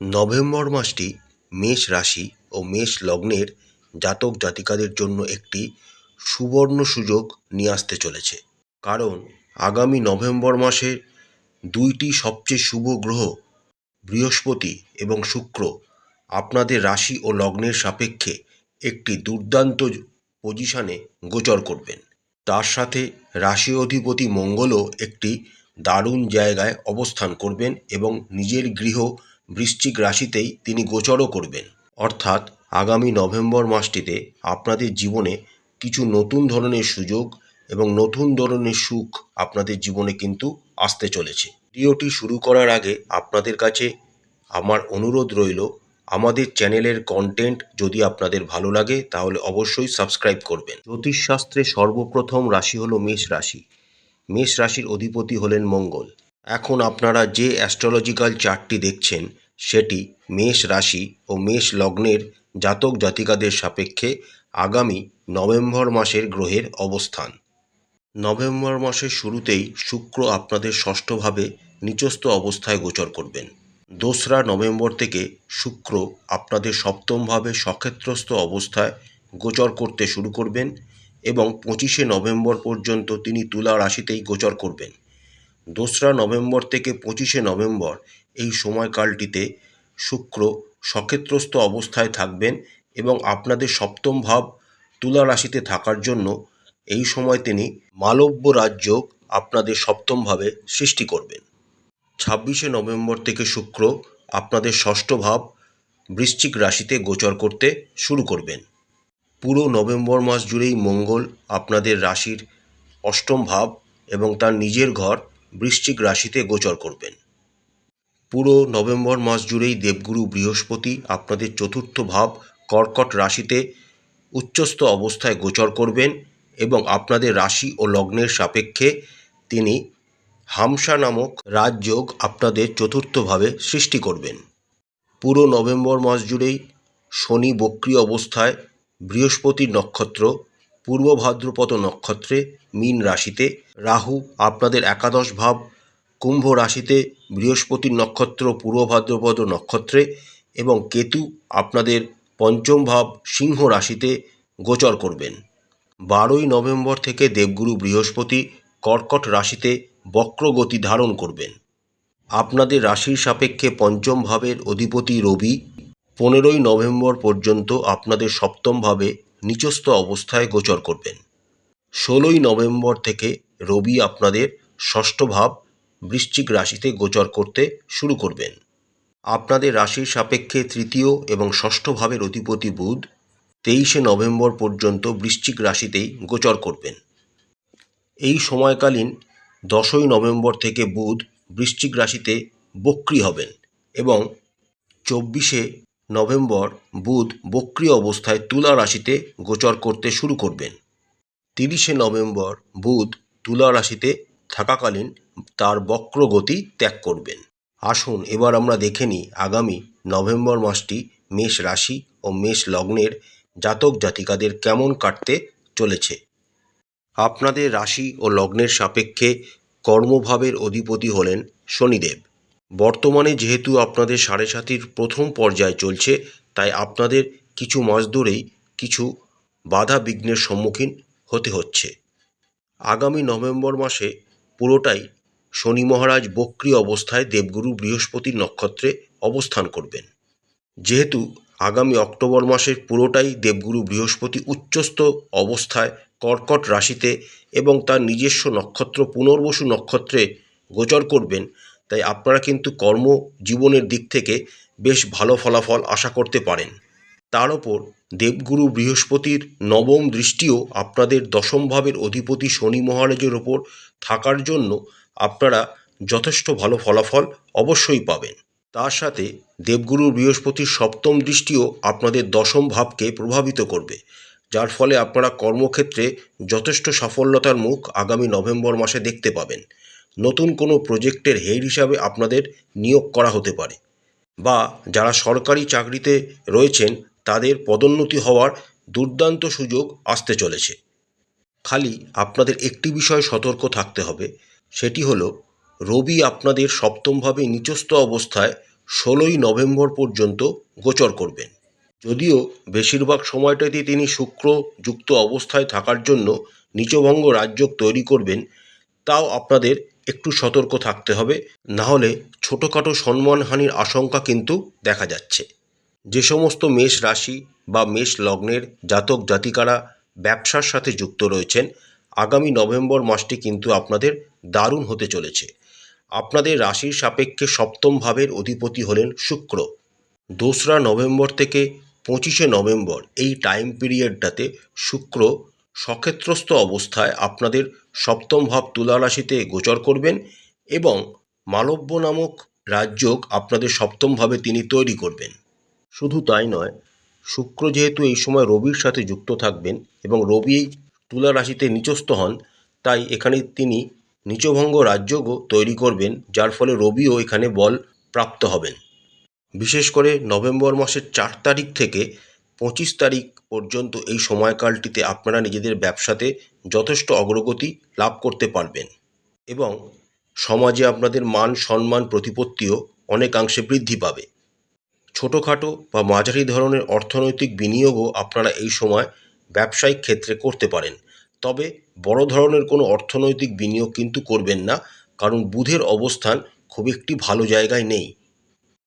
November মাসটি মেষ রাশি ও মেষ লগ্নের জাতক জাতিকাদের জন্য একটি সুবর্ণ সুযোগ নিয়ে আসতে চলেছে। কারণ আগামী নভেম্বর মাসের দুইটি সবচেয়ে শুভ গ্রহ, বৃহস্পতি এবং শুক্র, আপনাদের রাশি ও লগ্নের সাপেক্ষে একটি দুর্দান্ত পজিশনে গোচর করবেন। তার সাথে রাশি অধিপতি মঙ্গলও একটি দারুণ জায়গায় অবস্থান করবেন এবং নিজের গৃহ বৃশ্চিক রাশিতেই তিনি গোচরও করবেন। অর্থাৎ আগামী নভেম্বর মাসটিতে আপনাদের জীবনে কিছু নতুন ধরনের সুযোগ এবং নতুন ধরনের সুখ আপনাদের জীবনে কিন্তু আসতে চলেছে। ভিডিওটি শুরু করার আগে আপনাদের কাছে আমার অনুরোধ রইল, আমাদের চ্যানেলের কন্টেন্ট যদি আপনাদের ভালো লাগে তাহলে অবশ্যই সাবস্ক্রাইব করবেন। জ্যোতিষশাস্ত্রে সর্বপ্রথম রাশি হলো মেষ রাশি। মেষ রাশির অধিপতি হলেন মঙ্গল। এখন আপনারা যে অ্যাস্ট্রোলজিক্যাল চার্টটি দেখছেন, সেটি মেষ রাশি ও মেষ লগ্নের জাতক জাতিকাদের সাপেক্ষে আগামী নভেম্বর মাসের গ্রহের অবস্থান। নভেম্বর মাসের শুরুতেই শুক্র আপনাদের ষষ্ঠভাবে নিচস্থ অবস্থায় গোচর করবেন। দোসরা নভেম্বর থেকে শুক্র আপনাদের সপ্তমভাবে সক্ষেত্রস্থ অবস্থায় গোচর করতে শুরু করবেন এবং পঁচিশে নভেম্বর পর্যন্ত তিনি তুলা রাশিতেই গোচর করবেন। দোসরা নভেম্বর থেকে পঁচিশে নভেম্বর এই সময়কালটিতে শুক্র সক্ষেত্রস্থ অবস্থায় থাকবেন এবং আপনাদের সপ্তম ভাব তুলা রাশিতে থাকার জন্য এই সময় তিনি মালব্য রাজ্য আপনাদের সপ্তমভাবে সৃষ্টি করবেন। ছাব্বিশে নভেম্বর থেকে শুক্র আপনাদের ষষ্ঠ ভাব বৃশ্চিক রাশিতে গোচর করতে শুরু করবেন। পুরো নভেম্বর মাস জুড়েই মঙ্গল আপনাদের রাশির অষ্টম ভাব এবং তার নিজের ঘর বৃশ্চিক রাশিতে গোচর করবেন। পুরো নভেম্বর মাস জুড়েই দেবগুরু বৃহস্পতি আপনাদের চতুর্থ ভাব কর্কট রাশিতে উচ্চস্থ অবস্থায় গোচর করবেন এবং আপনাদের রাশি ও লগ্নের সাপেক্ষে তিনি হামসা নামক রাজযোগ আপনাদের চতুর্থভাবে সৃষ্টি করবেন। পুরো নভেম্বর মাস জুড়েই শনি বক্রী অবস্থায় বৃহস্পতির নক্ষত্র পূর্ব ভাদ্রপদ নক্ষত্রে মীন রাশিতে রাহু আপনাদের একাদশ ভাব, কুম্ভ রাশিতে বৃহস্পতির নক্ষত্র পূর্ব ভাদ্রপদ নক্ষত্রে এবং কেতু আপনাদের পঞ্চম ভাব সিংহ রাশিতে গোচর করবেন। বারোই নভেম্বর থেকে দেবগুরু বৃহস্পতি কর্কট রাশিতে বক্রগতি ধারণ করবেন। আপনাদের রাশির সাপেক্ষে পঞ্চম ভাবের অধিপতি রবি। পনেরোই নভেম্বর পর্যন্ত আপনাদের সপ্তম ভাবে নিচস্থ অবস্থায় গোচর করবেন। ষোলোই নভেম্বর থেকে রবি আপনাদের ষষ্ঠ ভাব বৃশ্চিক রাশিতে গোচর করতে শুরু করবেন। আপনাদের রাশির সাপেক্ষে তৃতীয় এবং ষষ্ঠ ভাবের অধিপতি বুধ তেইশে নভেম্বর পর্যন্ত বৃশ্চিক রাশিতেই গোচর করবেন। এই সময়কালীন দশই নভেম্বর থেকে বুধ বৃশ্চিক রাশিতে বক্রী হবেন এবং চব্বিশে নভেম্বর বুধ বক্রী অবস্থায় তুলা রাশিতে গোচর করতে শুরু করবেন। তিরিশে নভেম্বর বুধ তুলা রাশিতে থাকাকালীন তার বক্র গতি ত্যাগ করবেন। আসুন এবার আমরা দেখে নিই আগামী নভেম্বর মাসটি মেষ রাশি ও মেষ লগ্নের জাতক জাতিকাদের কেমন কাটতে চলেছে। আপনাদের রাশি ও লগ্নের সাপেক্ষে কর্মভাবের অধিপতি হলেন শনিদেব। বর্তমানে যেহেতু আপনাদের সাড়ে সাতির প্রথম পর্যায় চলছে, তাই আপনাদের কিছু মাস ধরেই কিছু বাধা বিঘ্নের সম্মুখীন হতে হচ্ছে। আগামী নভেম্বর মাসে পুরোটাই শনি মহারাজ বক্রী অবস্থায় দেবগুরু বৃহস্পতির নক্ষত্রে অবস্থান করবেন। যেহেতু আগামী অক্টোবর মাসের পুরোটাই দেবগুরু বৃহস্পতি উচ্চস্থ অবস্থায় কর্কট রাশিতে এবং তার নিজস্ব নক্ষত্র পুনর্বসু নক্ষত্রে গোচর করবেন তাই আপনারা কিন্তু কর্মজীবনের দিক থেকে বেশ ভালো ফলাফল আশা করতে পারেন। তার ওপর দেবগুরু বৃহস্পতির নবম দৃষ্টিও আপনাদের দশম ভাবের অধিপতি শনি মহারাজের ওপর থাকার জন্য আপনারা যথেষ্ট ভালো ফলাফল অবশ্যই পাবেন। তার সাথে দেবগুরু বৃহস্পতির সপ্তম দৃষ্টিও আপনাদের দশম ভাবকে প্রভাবিত করবে, যার ফলে আপনারা কর্মক্ষেত্রে যথেষ্ট সাফল্যতার মুখ আগামী নভেম্বর মাসে দেখতে পাবেন। নতুন কোনো প্রজেক্টের হেড হিসাবে আপনাদের নিয়োগ করা হতে পারে বা যারা সরকারি চাকরিতে রয়েছেন, তাদের পদোন্নতি হওয়ার দুর্দান্ত সুযোগ আসতে চলেছে। খালি আপনাদের একটি বিষয়ে সতর্ক থাকতে হবে, সেটি হলো, রবি আপনাদের সপ্তমভাবে নিচস্থ অবস্থায় ষোলোই নভেম্বর পর্যন্ত গোচর করবেন। যদিও বেশিরভাগ সময়টাতেই তিনি শুক্র যুক্ত অবস্থায় থাকার জন্য নিচভঙ্গ রাজযোগ তৈরি করবেন, তাও আপনাদের একটু সতর্ক থাকতে হবে, নাহলে ছোটোখাটো সম্মানহানির আশঙ্কা কিন্তু দেখা যাচ্ছে। যে সমস্ত মেষ রাশি বা মেষ লগ্নের জাতক জাতিকারা ব্যবসার সাথে যুক্ত রয়েছেন, আগামী নভেম্বর মাসটি কিন্তু আপনাদের দারুণ হতে চলেছে। আপনাদের রাশির সাপেক্ষে সপ্তম ভাবের অধিপতি হলেন শুক্র। দোসরা নভেম্বর থেকে পঁচিশে নভেম্বর এই টাইম পিরিয়ডটাতে শুক্র সক্ষেত্রস্থ অবস্থায় আপনাদের সপ্তম ভাব তুলা রাশিতে গোচর করবেন এবং মালব্য নামক রাজযোগ আপনাদের সপ্তমভাবে তিনি তৈরি করবেন। শুধু তাই নয়, শুক্র যেহেতু এই সময় রবির সাথে যুক্ত থাকবেন এবং রবি তুলা রাশিতে নিচস্থ হন, তাই এখানে তিনি নিচভঙ্গ রাজযোগও তৈরি করবেন, যার ফলে রবিও এখানে বল প্রাপ্ত হবেন। বিশেষ করে নভেম্বর মাসের চার তারিখ থেকে পঁচিশ তারিখ পর্যন্ত এই সময়কালটিতে আপনারা নিজেদের ব্যবসাতে যথেষ্ট অগ্রগতি লাভ করতে পারবেন। এবং সমাজে আপনাদের মান, সম্মান, প্রতিপত্তিও অনেকাংশে বৃদ্ধি পাবে। ছোটোখাটো বা মাঝারি ধরনের অর্থনৈতিক বিনিয়োগও আপনারা এই সময় ব্যবসায়িক ক্ষেত্রে করতে পারেন। তবে বড় ধরনের কোনো অর্থনৈতিক বিনিয়োগ কিন্তু করবেন না, কারণ বুধের অবস্থান খুব একটি ভালো জায়গায় নেই।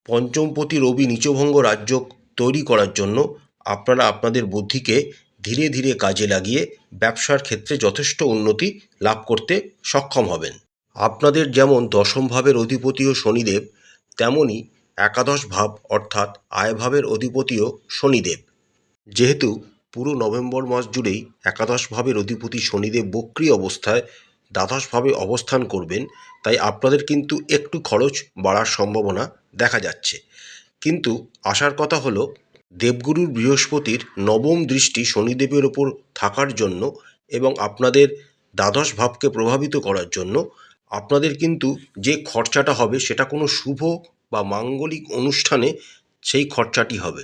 পঞ্চমপতি রবি নিচভঙ্গ রাজ্য তৈরি করার জন্য আপনারা আপনাদের বুদ্ধিকে ধীরে ধীরে কাজে লাগিয়ে ব্যবসার ক্ষেত্রে যথেষ্ট উন্নতি লাভ করতে সক্ষম হবেন। আপনাদের যেমন দশম ভাবের অধিপতিও শনিদেব তেমনই একাদশ ভাব অর্থাৎ আয়ভাবের অধিপতিও শনিদেব। যেহেতু পুরো নভেম্বর মাস জুড়েই একাদশ ভাবের অধিপতি শনিদেব বক্রি অবস্থায় দ্বাদশভাবে অবস্থান করবেন, তাই আপনাদের কিন্তু একটু খরচ বাড়ার সম্ভাবনা দেখা যাচ্ছে। কিন্তু আসার কথা হলো দেবগুরুর বৃহস্পতির নবম দৃষ্টি শনিদেবের ওপর থাকার জন্য এবং আপনাদের দ্বাদশ ভাবকে প্রভাবিত করার জন্য, আপনাদের কিন্তু যে খরচাটা হবে সেটা কোনো শুভ বা মাঙ্গলিক অনুষ্ঠানে সেই খরচাটি হবে।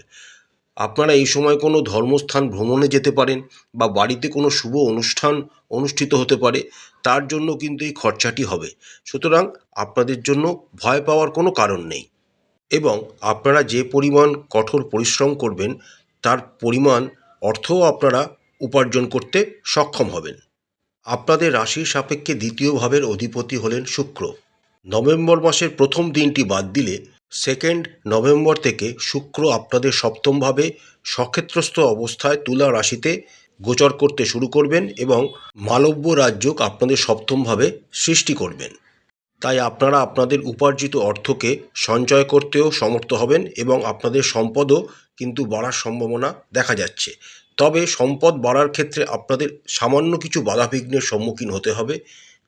আপনারা এই সময় কোনো ধর্মস্থান ভ্রমণে যেতে পারেন বা বাড়িতে কোনো শুভ অনুষ্ঠান অনুষ্ঠিত হতে পারে, তার জন্য কিন্তু এই খরচাটি হবে। সুতরাং আপনাদের জন্য ভয় পাওয়ার কোনো কারণ নেই। এবং আপনারা যে পরিমাণ কঠোর পরিশ্রম করবেন, তার পরিমাণ অর্থও আপনারা উপার্জন করতে সক্ষম হবেন। আপনাদের রাশির সাপেক্ষে দ্বিতীয় ভাবের অধিপতি হলেন শুক্র। নভেম্বর মাসের প্রথম দিনটি বাদ দিলে সেকেন্ড নভেম্বর থেকে শুক্র আপনাদের সপ্তমভাবে সক্ষেত্রস্থ অবস্থায় তুলা রাশিতে গোচর করতে শুরু করবেন এবং মালব্য রাজ্যক আপনাদের সপ্তমভাবে সৃষ্টি করবেন। তাই আপনারা আপনাদের উপার্জিত অর্থকে সঞ্চয় করতেও সমর্থ হবেন এবং আপনাদের সম্পদও কিন্তু বাড়ার সম্ভাবনা দেখা যাচ্ছে। তবে সম্পদ বাড়ার ক্ষেত্রে আপনাদের সামান্য কিছু বাধাবিঘ্নের সম্মুখীন হতে হবে।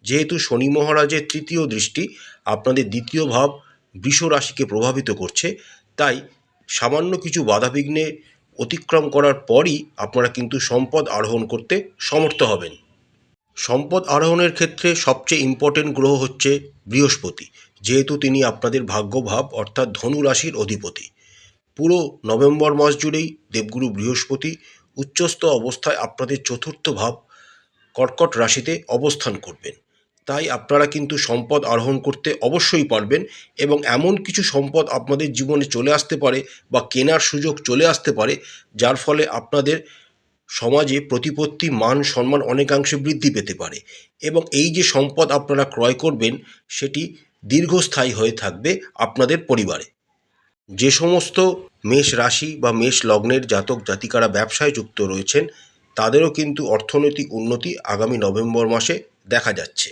যেহেতু শনি মহারাজের তৃতীয় দৃষ্টি আপনাদের দ্বিতীয় ভাব বৃষ রাশিকে প্রভাবিত করছে, তাই সামান্য কিছু বাধাবিঘ্নে অতিক্রম করার পরই আপনারা কিন্তু সম্পদ আরোহণ করতে সমর্থ হবেন। সম্পদ আরোহণের ক্ষেত্রে সবচেয়ে ইম্পর্টেন্ট গ্রহ হচ্ছে বৃহস্পতি, যেহেতু তিনি আপনাদের ভাগ্যভাব অর্থাৎ ধনু রাশির অধিপতি। পুরো নভেম্বর মাস জুড়েই দেবগুরু বৃহস্পতি উচ্চস্থ অবস্থায় আপনাদের চতুর্থ ভাব কর্কট রাশিতে অবস্থান করবেন। তাই আপনারা কিন্তু সম্পদ আরোহণ করতে অবশ্যই পারবেন এবং এমন কিছু সম্পদ আপনাদের জীবনে চলে আসতে পারে বা কেনার সুযোগ চলে আসতে পারে, যার ফলে আপনাদের সমাজে প্রতিপত্তি, মান, সম্মান অনেকাংশে বৃদ্ধি পেতে পারে এবং এই যে সম্পদ আপনারা ক্রয় করবেন, সেটি দীর্ঘস্থায়ী হয়ে থাকবে আপনাদের পরিবারে। যে সমস্ত মেষ রাশি বা মেষ লগ্নের জাতক, জাতিকারা ব্যবসায় যুক্ত রয়েছেন, তাদেরও কিন্তু অর্থনৈতিক উন্নতি আগামী নভেম্বর মাসে দেখা যাচ্ছে।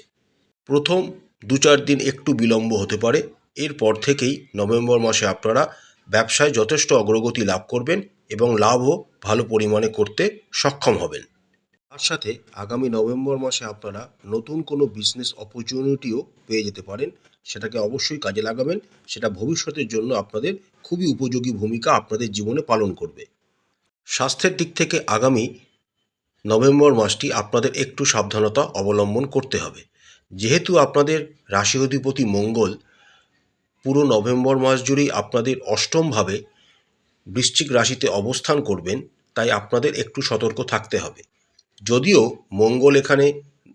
প্রথম দু চার দিন একটু বিলম্ব হতে পারে, এরপর থেকেই নভেম্বর মাসে আপনারা ব্যবসায় যথেষ্ট অগ্রগতি লাভ করবেন এবং লাভও ভালো পরিমাণে করতে সক্ষম হবেন। তার সাথে আগামী নভেম্বর মাসে আপনারা নতুন কোনো বিজনেস অপরচুনিটিও পেয়ে যেতে পারেন। সেটাকে অবশ্যই কাজে লাগাবেন। সেটা ভবিষ্যতের জন্য আপনাদের খুবই উপযোগী ভূমিকা আপনাদের জীবনে পালন করবে। স্বাস্থ্যের দিক থেকে আগামী নভেম্বর মাসটি আপনাদের একটু সাবধানতা অবলম্বন করতে হবে। যেহেতু আপনাদের রাশি অধিপতি মঙ্গল, পুরো নভেম্বর মাস জুড়েই আপনাদের অষ্টমভাবে বৃশ্চিক রাশিতে অবস্থান করবেন, তাই আপনাদের একটু সতর্ক থাকতে হবে। যদিও মঙ্গল এখানে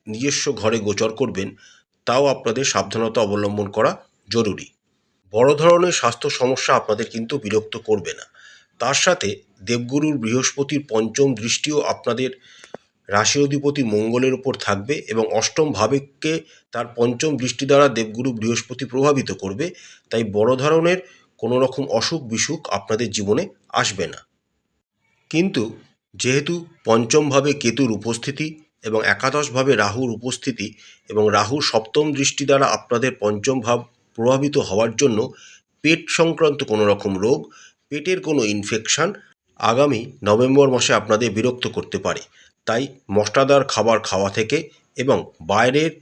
নিজস্ব ঘরে গোচর করবেন, তাও আপনাদের সাবধানতা অবলম্বন করা জরুরি। বড় ধরনের স্বাস্থ্য সমস্যা আপনাদের কিন্তু বিরক্ত করবে না। তার সাথে দেবগুরুর বৃহস্পতির পঞ্চম দৃষ্টিও আপনাদের রাশি অধিপতি মঙ্গলের উপর থাকবে এবং অষ্টম ভাবেকে তার পঞ্চম দৃষ্টি দ্বারা দেবগুরু বৃহস্পতি প্রভাবিত করবে, তাই বড় ধরনের কোনো রকম অসুখ বিসুখ আপনাদের জীবনে আসবে না। কিন্তু যেহেতু পঞ্চমভাবে কেতুর উপস্থিতি এবং একাদশভাবে রাহুর উপস্থিতি এবং রাহুর সপ্তম দৃষ্টি দ্বারা আপনাদের পঞ্চম ভাব প্রভাবিত হওয়ার জন্য পেট সংক্রান্ত কোনো রকম রোগ, পেটের কোনো ইনফেকশন আগামী নভেম্বর মাসে আপনাদের বিরক্ত করতে পারে। তাই মশলাদার খাবার খাওয়া থেকে এবং বাইরের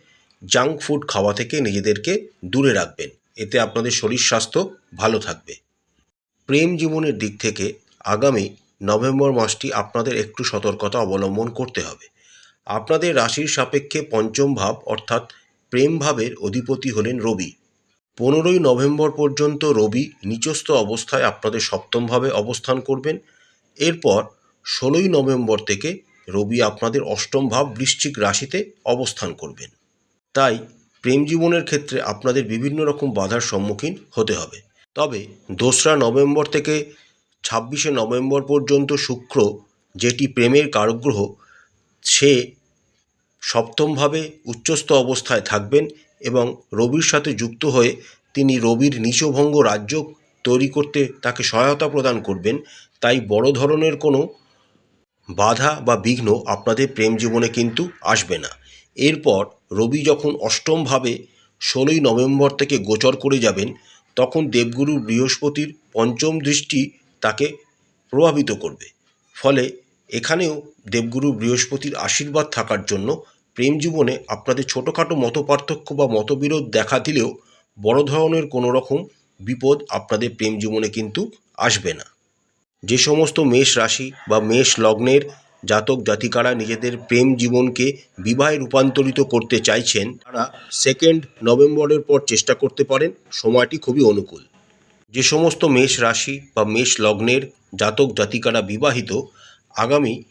জাঙ্ক ফুড খাওয়া থেকে নিজেদেরকে দূরে রাখবেন। এতে আপনাদের শরীর স্বাস্থ্য ভালো থাকবে। প্রেম জীবনের দিক থেকে আগামী নভেম্বর মাসটি আপনাদের একটু সতর্কতা অবলম্বন করতে হবে। আপনাদের রাশির সাপেক্ষে পঞ্চম ভাব অর্থাৎ প্রেম ভাবের অধিপতি হলেন রবি। পনেরোই নভেম্বর পর্যন্ত রবি নিচস্থ অবস্থায় আপনাদের সপ্তমভাবে অবস্থান করবেন। এরপর ষোলোই নভেম্বর থেকে রবি আপনাদের অষ্টম ভাব বৃশ্চিক রাশিতে অবস্থান করবেন। তাই প্রেম জীবনের ক্ষেত্রে আপনাদের বিভিন্ন রকম বাধার সম্মুখীন হতে হবে। তবে দোসরা নভেম্বর থেকে ছাব্বিশে নভেম্বর পর্যন্ত শুক্র, যেটি প্রেমের কারগ্রহ, সে সপ্তমভাবে উচ্চস্থ অবস্থায় থাকবেন এবং রবির সাথে যুক্ত হয়ে তিনি রবির নিচভঙ্গ রাজ্য তৈরি করতে তাকে সহায়তা প্রদান করবেন, তাই বড় ধরনের কোনো বাধা বা বিঘ্ন আপনাদের প্রেম জীবনে কিন্তু আসবে না। এরপর রবি যখন অষ্টমভাবে ষোলোই নভেম্বর থেকে গোচর করে যাবেন, তখন দেবগুরু বৃহস্পতির পঞ্চম দৃষ্টি তাকে প্রভাবিত করবে। ফলে এখানেও দেবগুরু বৃহস্পতির আশীর্বাদ থাকার জন্য প্রেম জীবনে আপনাদের ছোটোখাটো মতপার্থক্য বা মতবিরোধ দেখা দিলেও বড় ধরনের কোনো রকম বিপদ আপনাদের প্রেম জীবনে কিন্তু আসবে না। যে সমস্ত মেষ রাশি বা মেষ লগ্নের জাতক জাতিকারা নিজেদের প্রেম জীবনকে বিবাহে রূপান্তরিত করতে চাইছেন, তারা সেকেন্ড নভেম্বরের পর চেষ্টা করতে পারেন, সময়টি খুবই অনুকূল। যে সমস্ত মেষ রাশি বা মেষ লগ্নের জাতক জাতিকারা বিবাহিত, আগামী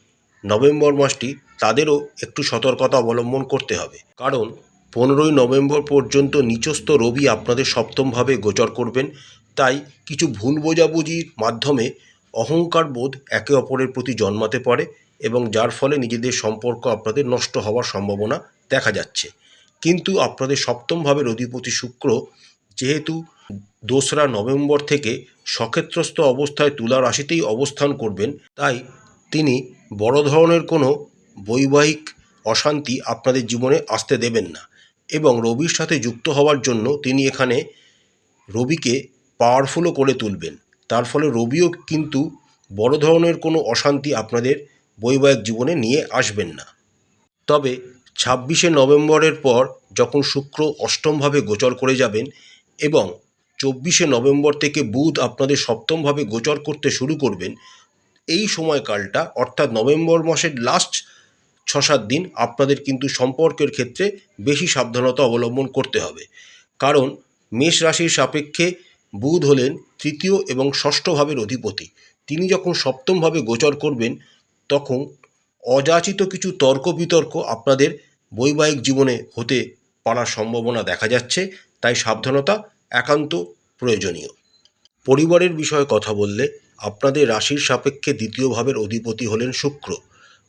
নভেম্বর মাসটি তাদেরও একটু সতর্কতা অবলম্বন করতে হবে। কারণ পনেরোই নভেম্বর পর্যন্ত নিচস্থ রবি আপনাদের সপ্তমভাবে গোচর করবেন, তাই কিছু ভুল বোঝাবুঝির মাধ্যমে অহংকার বোধ একে অপরের প্রতি জন্মাতে পারে। এবং যার ফলে নিজেদের সম্পর্ক আপনাদের নষ্ট হওয়ার সম্ভাবনা দেখা যাচ্ছে। কিন্তু আপনাদের সপ্তম ভাবের অধিপতি শুক্র যেহেতু দোসরা নভেম্বর থেকে সক্ষেত্রস্থ অবস্থায় তুলা রাশিতেই অবস্থান করবেন, তাই তিনি বড় ধরনের কোনো বৈবাহিক অশান্তি আপনাদের জীবনে আসতে দেবেন না এবং রবির সাথে যুক্ত হওয়ার জন্য তিনি এখানে রবিকে পাওয়ারফুলও করে তুলবেন। তার ফলে রবিও কিন্তু বড় ধরনের কোনো অশান্তি আপনাদের বৈবাহিক জীবনে নিয়ে আসবেন না। তবে ছাব্বিশে নভেম্বরের পর যখন শুক্র অষ্টমভাবে গোচর করে যাবেন এবং চব্বিশে নভেম্বর থেকে বুধ আপনাদের সপ্তমভাবে গোচর করতে শুরু করবেন, এই সময়কালটা অর্থাৎ নভেম্বর মাসের লাস্ট ছ সাত দিন আপনাদের কিন্তু সম্পর্কের ক্ষেত্রে বেশি সাবধানতা অবলম্বন করতে হবে। কারণ মেষ রাশির সাপেক্ষে বুধ হলেন তৃতীয় এবং ষষ্ঠ ভাবের অধিপতি। তিনি যখন সপ্তমভাবে গোচর করবেন তখন অযাচিত কিছু তর্ক বিতর্ক আপনাদের বৈবাহিক জীবনে হতে পারার সম্ভাবনা দেখা যাচ্ছে, তাই সাবধানতা একান্ত প্রয়োজনীয়। পরিবারের বিষয়ে কথা বললে আপনাদের রাশির সাপেক্ষে দ্বিতীয় ভাবের অধিপতি হলেন শুক্র।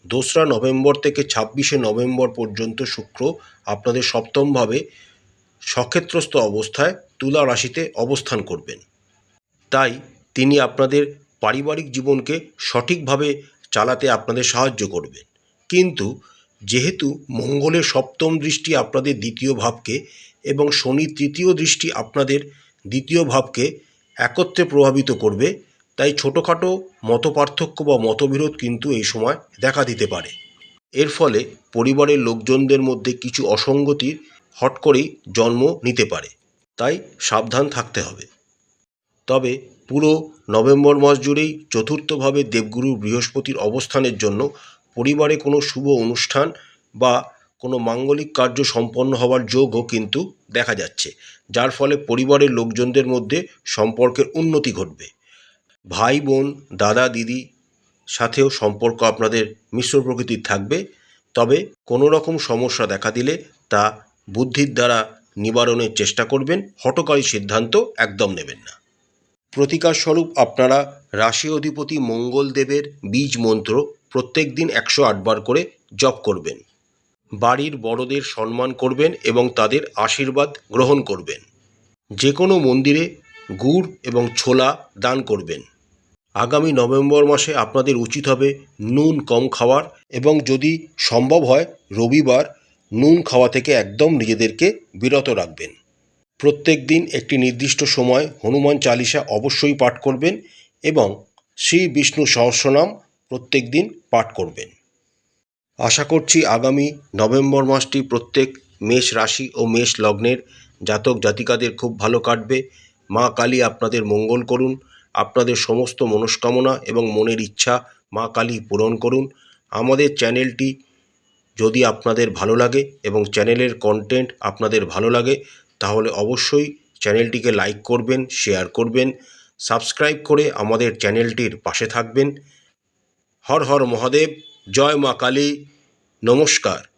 দোসরা নভেম্বর থেকে ছাব্বিশে নভেম্বর পর্যন্ত শুক্র আপনাদের সপ্তমভাবে সক্ষেত্রস্থ অবস্থায় তুলা রাশিতে অবস্থান করবেন। তাই তিনি আপনাদের পারিবারিক জীবনকে সঠিকভাবে চালাতে আপনাদের সাহায্য করবেন। কিন্তু যেহেতু মঙ্গলের সপ্তম দৃষ্টি আপনাদের দ্বিতীয় ভাবকে এবং শনি তৃতীয় দৃষ্টি আপনাদের দ্বিতীয় ভাবকে একত্রে প্রভাবিত করবে, তাই ছোটোখাটো মতপার্থক্য বা মতবিরোধ কিন্তু এই সময় দেখা দিতে পারে। এর ফলে পরিবারের লোকজনদের মধ্যে কিছু অসঙ্গতির হট করেই জন্ম নিতে পারে, তাই সাবধান থাকতে হবে। তবে পুরো নভেম্বর মাস জুড়েই চতুর্থভাবে দেবগুরু বৃহস্পতির অবস্থানের জন্য পরিবারে কোনো শুভ অনুষ্ঠান বা কোনো মাঙ্গলিক কার্য সম্পন্ন হওয়ার যোগও কিন্তু দেখা যাচ্ছে, যার ফলে পরিবারের লোকজনদের মধ্যে সম্পর্কের উন্নতি ঘটবে। ভাই, বোন, দাদা, দিদি সাথেও সম্পর্ক আপনাদের মিশ্র প্রকৃতির থাকবে, তবে কোনো রকম সমস্যা দেখা দিলে তা বুদ্ধির দ্বারা নিবারণের চেষ্টা করবেন হটকারী সিদ্ধান্ত একদম নেবেন না। প্রতিকার স্বরূপ আপনারা রাশি অধিপতি মঙ্গলদেবের বীজ মন্ত্র প্রত্যেক দিন একশো আটবার করে জপ করবেন। বাড়ির বড়দের সম্মান করবেন এবং তাদের আশীর্বাদ গ্রহণ করবেন। যে কোনো মন্দিরে গুড় এবং ছোলা দান করবেন। আগামী নভেম্বর মাসে আপনাদের উচিত হবে নুন কম খাওয়ার এবং যদি সম্ভব হয় রবিবার নুন খাওয়া থেকে একদম নিজেদেরকে বিরত রাখবেন। প্রত্যেক দিন একটি নির্দিষ্ট সময় হনুমান চালিসা অবশ্যই পাঠ করবেন এবং শ্রী বিষ্ণু সহস্রনাম প্রত্যেক দিন পাঠ করবেন। আশা করছি আগামী নভেম্বর মাসটি প্রত্যেক মেষ রাশি ও মেষ লগ্নের জাতক জাতিকাদের খুব ভালো কাটবে। মা কালী আপনাদের মঙ্গল করুন, আপনাদের সমস্ত মনস্কামনা এবং মনের ইচ্ছা মা কালী পূরণ করুন। আমাদের চ্যানেলটি যদি আপনাদের ভালো লাগে এবং চ্যানেলের কন্টেন্ট আপনাদের ভালো লাগে তাহলে অবশ্যই চ্যানেলটিকে লাইক করবেন শেয়ার করবেন সাবস্ক্রাইব করে আমাদের চ্যানেলটির পাশে থাকবেন। হর হর মহাদেব, জয় মা কালী, নমস্কার।